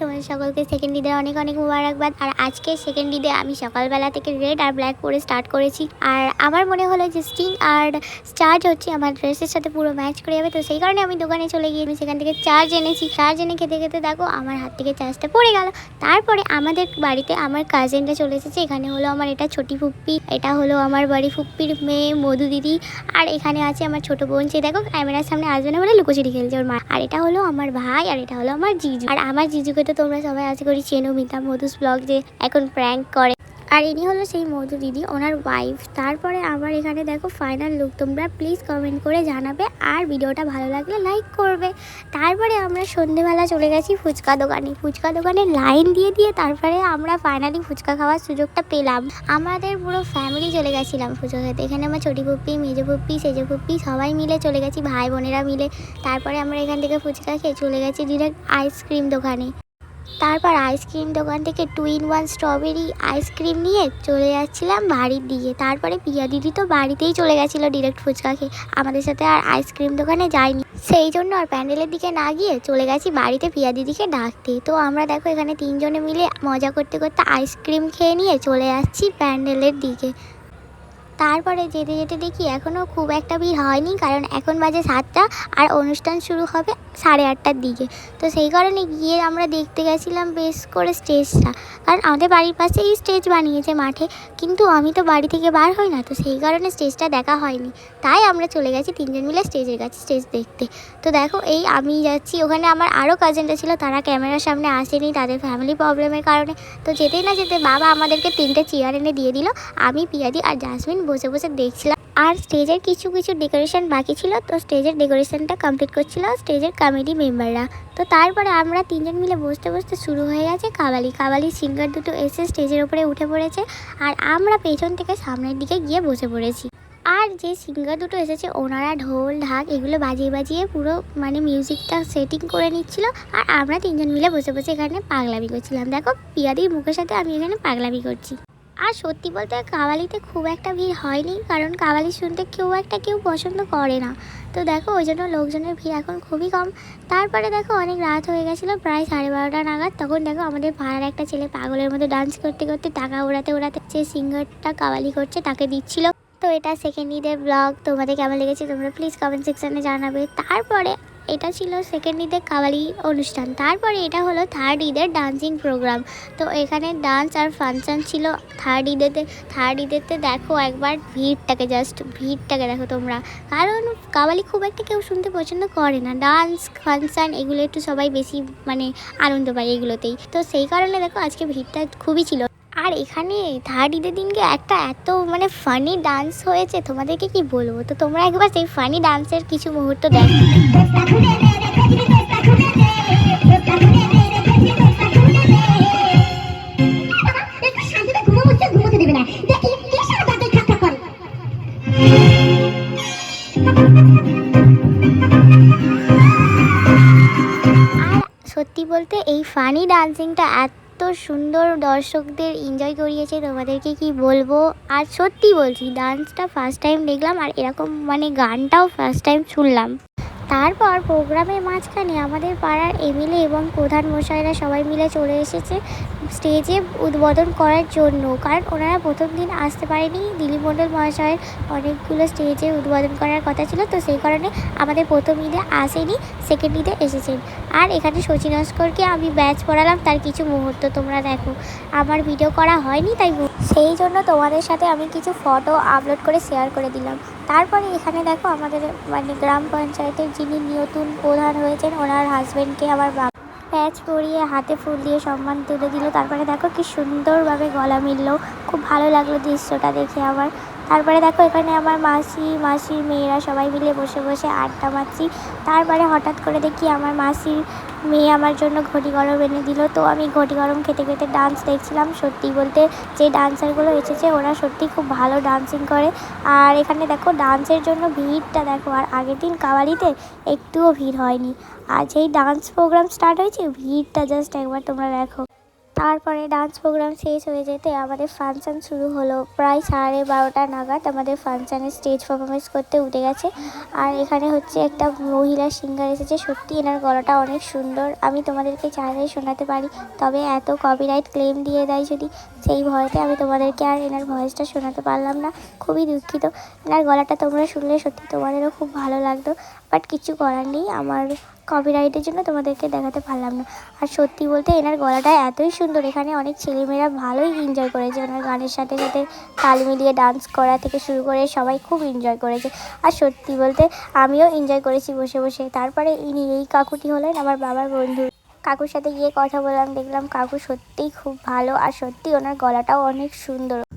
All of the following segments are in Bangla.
তোমাদের সকলকে সেকেন্ড ঈদের অনেক অনেক মুবারকবাদ। আর আজকে সেকেন্ড ঈদে আমি সকালবেলা থেকে রেড আর ব্ল্যাক পরে স্টার্ট করেছি। আর আমার মনে হলো যে স্টিং আর চার্জ হচ্ছে আমার ড্রেসের সাথে পুরো ম্যাচ করে যাবে। তো সেই কারণে আমি দোকানে চলে গিয়ে সেখান থেকে চার্জ এনেছি। চার্জ এনে খেতে খেতে দেখো আমার হাত থেকে চার্জটা পড়ে গেল। তারপরে আমাদের বাড়িতে আমার কাজিনটা চলে এসেছে। এখানে হলো আমার এটা ছোটি ফুপ্পি, এটা হলো আমার বাড়ি ফুপ্পির মেয়ে মধু দিদি। আর এখানে আছে আমার ছোট বোন, সে দেখো ক্যামেরার সামনে আসবে না বলে লুকোচুরি খেলছে ওর মা। আর এটা হলো আমার ভাই আর এটা হলো আমার জিজু। আর আমার জিজুকে তো তোমরা সবাই আশা করি চেনো মিতা মধুস ব্লগ যে এখন প্র্যাঙ্ক করে। আর ইনি হলো সেই মধু দিদি, ওনার ওয়াইফ তারপরে আমার এখানে দেখো ফাইনাল লুক তোমরা প্লিজ কমেন্ট করে জানাবে আর ভিডিওটা ভালো লাগলে লাইক করবে। তারপরে আমরা সন্ধেবেলা চলে গেছি ফুচকা দোকানে। ফুচকা দোকানে লাইন দিয়ে দিয়ে তারপরে আমরা ফাইনালি ফুচকা খাওয়ার সুযোগটা পেলাম। আমাদের পুরো ফ্যামিলি চলে গেছিলাম ফুচকা খেতে। এখানে আমার ছোটি পুপ্পি মেজো পুপ্পি সেজো পুপ্পি সবাই মিলে চলে গেছি, ভাই বোনেরা মিলে। তারপরে আমরা এখান থেকে ফুচকা খেয়ে চলে গেছি ডিরেক্ট আইসক্রিম দোকানে। তারপর আইসক্রিম দোকান থেকে two in one strawberry ice cream নিয়ে চলে যাচ্ছিলাম বাড়ির দিকে। তারপরে পিয়া দিদি তো বাড়িতেই চলে গেছিল ডিরেক্ট ফুচকা খেয়ে। আমাদের সাথে আর আইসক্রিম দোকানে যায়নি। সেই জন্য আর প্যান্ডেলের দিকে না গিয়ে চলে গেছি বাড়িতে পিয়া দিদিকে ডাকতে। তো আমরা দেখো এখানে তিনজনে মিলে মজা করতে করতে আইসক্রিম খেয়ে নিয়ে চলে যাচ্ছি প্যান্ডেলের দিকে। তারপরে যেতে যেতে দেখি এখনও খুব একটা ভিড় হয়নি, কারণ এখন বাজে সাতটা আর অনুষ্ঠান শুরু হবে সাড়ে আটটার দিকে। তো সেই কারণে গিয়ে আমরা দেখতে গেছিলাম বেশ করে স্টেজটা। কারণ আমাদের বাড়ির পাশেই স্টেজ বানিয়েছে মাঠে, কিন্তু আমি তো বাড়ি থেকে বার হই না, তো সেই কারণে স্টেজটা দেখা হয়নি। তাই আমরা চলে গেছি তিনজন মিলে স্টেজের কাছে স্টেজ দেখতে। তো দেখো, এই আমি যাচ্ছি, ওখানে আমার আরও কাজিনরা ছিল, তারা ক্যামেরার সামনে আসেনি, তাদের ফ্যামিলি প্রবলেমের কারণে। তো যেতেই না যেতে বাবা আমাদেরকে তিনটে চেয়ার এনে দিয়ে দিল, আমি, পিয়াদি আর জাসমিন বসে বসে দেখছিলাম। আর স্টেজের কিছু কিছু ডেকোরেশন বাকি ছিল, তো স্টেজের ডেকোরেশনটা কমপ্লিট করছিল স্টেজের কমিটি মেম্বাররা তো তারপরে আমরা তিনজন মিলে বসতে বসতে শুরু হয়ে গেছে কাবালি। কাবালি সিঙ্গার দুটো এসে স্টেজের ওপরে উঠে পড়েছে আর আমরা পেছন থেকে সামনের দিকে গিয়ে বসে পড়েছি। আর যে সিঙ্গার দুটো এসেছে, ওনারা ঢোল, ঢাক এগুলো বাজিয়ে বাজিয়ে পুরো মানে মিউজিকটা সেটিং করে নিচ্ছিল আর আমরা তিনজন মিলে বসে বসে এখানে পাগলামি করছিলাম। দেখো, পিয়াদির মুখের সাথে আমি এখানে পাগলামি করছি। আর সত্যি বলতে কাওয়ালিতে খুব একটা ভিড় হয়নি, কারণ কাওয়ালি শুনতে কেউ একটা কেউ পছন্দ করে না। তো দেখো, ওই জন্য লোকজনের ভিড় এখন খুবই কম। তারপরে দেখো, অনেক রাত হয়ে গেছিল, প্রায় সাড়ে বারোটা নাগাদ। তখন দেখো, আমাদের ভাড়ার একটা ছেলে পাগলের মতো ডান্স করতে করতে টাকা ওড়াতে ওড়াতে যে সিঙ্গারটা কাওয়ালি করছে, তাকে দিচ্ছিল। তো এটা সেকেন্ড ঈদের ব্লগ তোমাদের কেমন লেগেছে তোমরা প্লিজ কমেন্ট সেকশানে জানাবে। তারপরে এটা ছিল সেকেন্ড ঈদের কাবালি অনুষ্ঠান। তারপরে এটা হলো থার্ড ঈদের ডান্সিং প্রোগ্রাম তো এখানে ডান্স আর ফাংশন ছিল থার্ড ঈদেতে। থার্ড ঈদেতে দেখো একবার ভিড়টাকে জাস্ট ভিড়টাকে দেখো তোমরা। কারণ কাবালি খুব একটা কেউ শুনতে পছন্দ করে না। ডান্স ফাংশন এগুলো একটু সবাই বেশি মানে আনন্দ পায় এগুলোতেই। তো সেই কারণে দেখো আজকে ভিড়টা খুবই ছিল। আর এখানে থার্ড ঈদের দিনকে একটা এত মানে ফানি ডান্স হয়েছে, তোমাদেরকে কি বলব? তো তোমরা একবার সেই ফানি ডান্সের কিছু মুহূর্ত দেখো। সত্যি বলতে এই ফানি ডান্সিংটা এত সুন্দর দর্শকদের এনজয় করিয়েছে, তোমাদেরকে কি বলব? আর সত্যি বলছি ডান্সটা ফার্স্ট টাইম দেখলাম আর এরকম মানে গানটাও ফার্স্ট টাইম শুনলাম। তারপর প্রোগ্রামের মাঝখানে আমাদের পাড়ার এমএলএ এবং প্রধান মশাইরা সবাই মিলে চলে এসেছে। স্টেজে উদ্বোধন করার জন্য। কারণ ওনারা প্রথম দিন আসতে পারেনি। দিলীপ মণ্ডল মহাশয়ের অনেকগুলো স্টেজে উদ্বোধন করার কথা ছিল। তো সেই কারণে আমাদের প্রথম ঈদে আসেনি সেকেন্ড ঈদে এসেছেন। আর এখানে শচীন নস্করকে আমি ব্যাচ পড়ালাম, তার কিছু মুহূর্ত তোমরা দেখো। আমার ভিডিও করা হয়নি, তাই সেই জন্য তোমাদের সাথে আমি কিছু ফটো আপলোড করে শেয়ার করে দিলাম। তারপরে এখানে দেখো আমাদের মানে গ্রাম পঞ্চায়েতের যিনি নতুন প্রধান হয়েছেন, ওনার হাজব্যান্ডকে আমার বাবা প্যাচ পরিয়ে হাতে ফুল দিয়ে সম্মান তুলে দিল। তারপরে দেখো কি সুন্দরভাবে গলা মিললো। খুব ভালো লাগল দৃশ্যটা দেখে আমার। তারপরে দেখো এখানে আমার মাসি, মাসির মেয়েরা সবাই মিলে বসে বসে আড্ডা মারছি। তারপরে হঠাৎ করে দেখি আমার মাসির মেয়ে আমার জন্য ঘটি গরম এনে দিল। তো আমি ঘটি গরম খেতে খেতে ডান্স দেখছিলাম। সত্যি বলতে যে ডান্সারগুলো এসেছে, ওরা সত্যি খুব ভালো ডান্সিং করে। আর এখানে দেখো ডান্সের জন্য ভিড়টা দেখো, আর আগের দিন কাবাডিতে একটুও ভিড় হয়নি। আর যেই ডান্স প্রোগ্রাম স্টার্ট হয়েছে, ভিড়টা জাস্ট একবার তোমরা দেখো। তারপরে ডান্স প্রোগ্রাম শেষ হয়ে যেতে আমাদের ফাংশান শুরু হলো। প্রায় সাড়ে বারোটা নাগাদ আমাদের ফাংশানে স্টেজ পারফরমেন্স করতে উঠে গেছে। আর এখানে হচ্ছে একটা মহিলা সিঙ্গার এসেছে। সত্যি এনার গলাটা অনেক সুন্দর। আমি তোমাদেরকে চাইলে শোনাতে পারি, তবে এত কপিরাইট ক্লেম দিয়ে দেয় যদি, সেই ভয়তে আমি তোমাদেরকে আর এনার ভয়েসটা শোনাতে পারলাম না। খুবই দুঃখিত। এনার গলাটা তোমরা শুনলে সত্যি তোমাদেরও খুব ভালো লাগতো। বাট কিছু করার নেই। আমার কপিরাইটের জন্য তোমাদেরকে দেখাতে পারলাম না। আর সত্যি বলতে এনার গলাটা এতই সুন্দর, এখানে অনেক ছেলেমেয়েরা ভালোই এনজয় করেছে। ওনার গানের সাথে সাথে তাল মিলিয়ে ডান্স করা থেকে শুরু করে সবাই খুব এনজয় করেছে। আর সত্যি বলতে আমিও এনজয় করেছি বসে বসে। তারপরে ইনি, এই কাকুটি হলেন আমার বাবার বন্ধু। কাকুর সাথে গিয়ে কথা বললাম, দেখলাম কাকু সত্যিই খুব ভালো। আর সত্যি ওনার গলাটাও অনেক সুন্দর।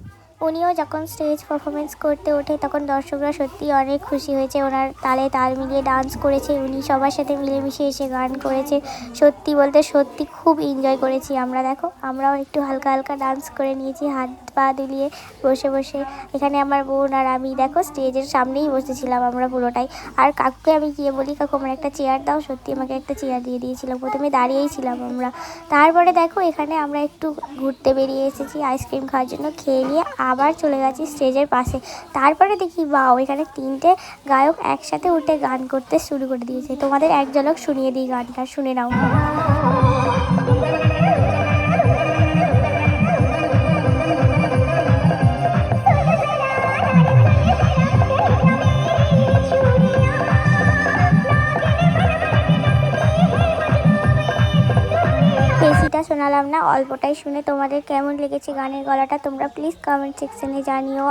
উনিও যখন স্টেজ পারফরমেন্স করতে ওঠে, তখন দর্শকরা সত্যি অনেক খুশি হয়েছে। ওনার তালে তাল মিলিয়ে ডান্স করেছে, উনি সবার সাথে মিলেমিশে এসে গান করেছে। সত্যি বলতে সত্যি খুব এনজয় করেছি আমরা, দেখো। আমরাও একটু হালকা হালকা ডান্স করে নিয়েছি, হাত পা দুলিয়ে বসে বসে। এখানে আমার বোন আর আমি, দেখো স্টেজের সামনেই বসেছিলাম আমরা পুরোটাই। আর কাকুকে আমি গিয়ে বলি, কাকু, আমার একটা চেয়ার দাও। সত্যি আমাকে একটা চেয়ার দিয়ে দিয়েছিল। প্রথমে দাঁড়িয়েই ছিলাম আমরা। তারপরে দেখো, এখানে আমরা একটু ঘুরতে বেরিয়ে এসেছি আইসক্রিম খাওয়ার জন্য। খেয়ে নিয়ে আবার চলে গেছি স্টেজের পাশে। তারপরে দেখি, বাও, এখানে তিনটে গায়ক একসাথে উঠে গান করতে শুরু করে দিয়েছে। তোমাদের এক ঝলক শুনিয়ে দিই গানটা, শুনে নাও। শোনালাম না, অল্পটাই শুনে তোমাদের কেমন লেগেছে গানের গলাটা তোমরা প্লিজ কমেন্ট সেকশনে জানিও।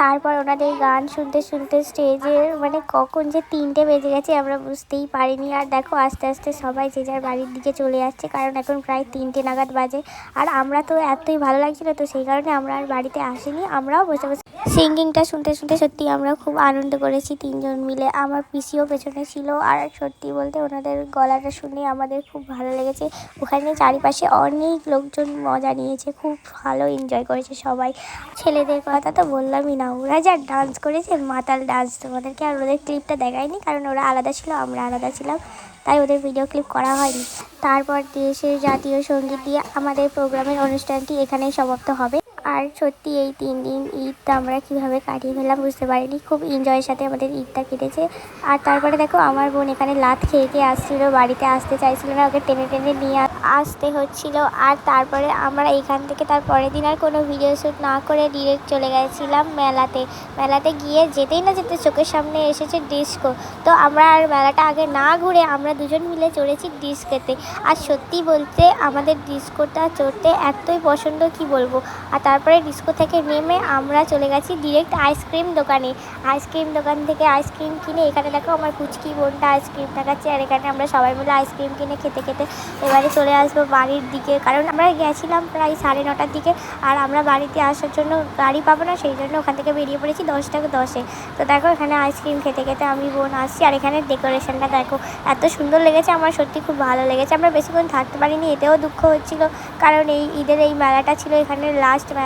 তারপর ওনাদের গান শুনতে শুনতে স্টেজের মানে কখন যে তিনটে বেজে গেছে আমরা বুঝতেই পারিনি। আর দেখো, আস্তে আস্তে সবাই যে যার বাড়ির দিকে চলে যাচ্ছে কারণ এখন প্রায় তিনটে নাগাদ বাজে। আর আমরা তো এতই ভালো লাগছিল তো সেই কারণে আমরা আর বাড়িতে আসিনি, আমরাও বসে বসে সিঙ্গিংটা শুনতে শুনতে সত্যি আমরা খুব আনন্দ করেছি তিনজন মিলে। আমার পিসিও পেছনে ছিল আর সত্যি বলতে ওনাদের গলাটা শুনে আমাদের খুব ভালো লেগেছে। ওখানে চারিপাশে অনেক লোকজন মজা নিয়েছে, খুব ভালো এনজয় করেছে সবাই। ছেলেদের কথা তো বললামই না, ওরা যা ডান্স করেছে, মাতাল ডান্স তোমাদেরকে আর ওদের ক্লিপটা দেখায়নি কারণ ওরা আলাদা ছিল, আমরা আলাদা ছিলাম, তাই ওদের ভিডিও ক্লিপ করা হয়নি। তারপর দেশের জাতীয় সংগীত দিয়ে আমাদের প্রোগ্রামের অনুষ্ঠানটি এখানেই সমাপ্ত হবে। আর সত্যি এই তিন দিন ঈদটা আমরা কীভাবে কাটিয়ে ফেললাম বুঝতে পারিনি। খুব এনজয়ের সাথে আমাদের ঈদটা কেটেছে। আর তারপরে দেখো, আমার বোন এখানে লাত খেয়ে খেয়ে আসছিল, বাড়িতে আসতে চাইছিল না, ওকে টেনে টেনে নিয়ে আসতে হচ্ছিল। আর তারপরে আমরা এখান থেকে তার পরের দিন আর কোনো ভিডিও শ্যুট না করে ডিরেক্ট চলে গেছিলাম মেলাতে। মেলাতে গিয়ে যেতেই না যেতে চোখের সামনে এসেছে ডিস্কো তো আমরা আর মেলাটা আগে না ঘুরে আমরা দুজন মিলে চড়েছি ডিস্কোতে আর সত্যি বলতে আমাদের ডিস্কোটা চড়তে এতই পছন্দ কি বলব? আর তারপরে ডিস্কো থেকে নেমে আমরা চলে গেছি ডিরেক্ট আইসক্রিম দোকানে। আইসক্রিম দোকান থেকে আইসক্রিম কিনে এখানে দেখো আমার কুচকি বোনটা আইসক্রিম দেখাচ্ছে আর এখানে আমরা সবাই মিলে আইসক্রিম কিনে খেতে খেতে এবারে চলে আসব বাড়ির দিকে। কারণ আমরা গেছিলাম প্রায় সাড়ে নটার দিকে আর আমরা বাড়িতে আসার জন্য গাড়ি পাবো না, সেই জন্য ওখান থেকে বেরিয়ে পড়েছি দশটাকে দশে। তো দেখো এখানে আইসক্রিম খেতে খেতে আমি বোন আসছি আর এখানে ডেকোরেশনটা দেখো, এত সুন্দর লেগেছে আমার, সত্যি খুব ভালো লেগেছে। আমরা বেশিক্ষণ থাকতে পারিনি, এতেও দুঃখ হচ্ছিল। কারণ এই ঈদের এই মেলাটা ছিল এখানে লাস্ট মেলা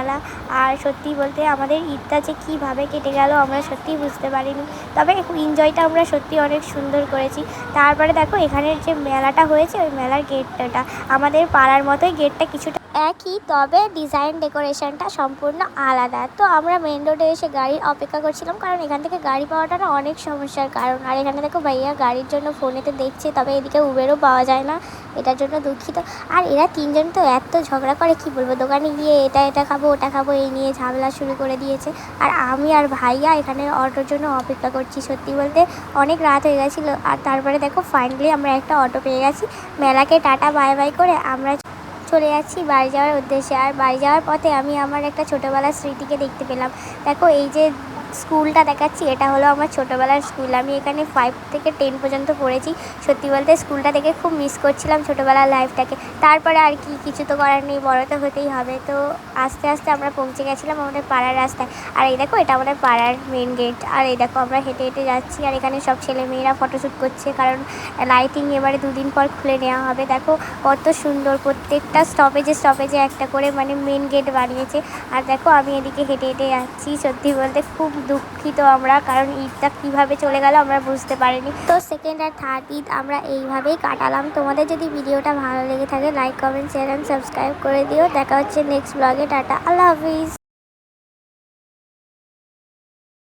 আর সত্যি বলতে আমাদের ঈদটা যে কীভাবে কেটে গেল আমরা সত্যি বুঝতে পারিনি। তবে এনজয়টা আমরা সত্যি অনেক সুন্দর করেছি। তারপরে দেখো এখানের যে মেলাটা হয়েছে, ওই মেলার গেটটা আমাদের পাড়ার মতোই গেটটা কিছুটা একই, তবে ডিজাইন ডেকোরেশনটা সম্পূর্ণ আলাদা। তো আমরা মেন রোডে এসে গাড়ির অপেক্ষা করছিলাম, কারণ এখান থেকে গাড়ি পাওয়াটা না অনেক সমস্যার কারণ। আর এখানে দেখো ভাইয়া গাড়ির জন্য ফোনেতে দেখছে, তবে এদিকে উবেরও পাওয়া যায় না। এটার জন্য দুঃখিত। আর এরা তিনজন তো এত ঝগড়া করে, কি বলব? দোকানে গিয়ে এটা এটা খাব, ওটা খাব, এই নিয়ে ঝামেলা শুরু করে দিয়েছে। আর আমি আর ভাইয়া এখানে অটোর জন্য অপেক্ষা করছি, সত্যি বলতে অনেক রাত হয়ে গেছিল। আর তারপরে দেখো ফাইনালি আমরা একটা অটো পেয়ে গেছি। মেলাকে টাটা বাই বাই করে আমরা চলে যাচ্ছি বাড়ি যাওয়ার উদ্দেশ্যে। আর বাড়ি যাওয়ার পথে আমি আমার একটা ছোটোবেলার স্মৃতিকে দেখতে পেলাম। দেখো, এই যে স্কুলটা দেখাচ্ছি, এটা হলো আমার ছোটোবেলার স্কুল। আমি এখানে ফাইভ থেকে টেন পর্যন্ত পড়েছি। সত্যি বলতে স্কুলটা দেখে খুব মিস করছিলাম ছোটোবেলার লাইফটাকে তারপরে আর কি, কিছু তো করার নেই, বড় তো হতেই হবে। তো আস্তে আস্তে আমরা পৌঁছে গেছিলাম আমাদের পাড়ার রাস্তায়। আর এই দেখো, এটা আমাদের পাড়ার মেন গেট আর এই দেখো, আমরা হেঁটে হেঁটে যাচ্ছি। আর এখানে সব ছেলে মেয়েরা ফটোশ্যুট করছে, কারণ লাইটিং এবারে দুদিন পর খুলে নেওয়া হবে। দেখো, কত সুন্দর, প্রত্যেকটা স্টপেজে স্টপেজে একটা করে মানে মেন গেট বানিয়েছে। আর দেখো, আমি এদিকে হেঁটে হেঁটে যাচ্ছি। সত্যি বলতে খুব দুঃখিত আমরা, কারণ ঈদটা কীভাবে চলে গেল আমরা বুঝতে পারিনি। তো সেকেন্ড আর থার্ড ঈদ আমরা এইভাবেই কাটালাম। তোমাদের যদি ভিডিওটা ভালো লেগে থাকে like comment share and subscribe করে দিও। দেখা হচ্ছে নেক্সট ব্লগে টাটা, আল্লাহ হাফিজ।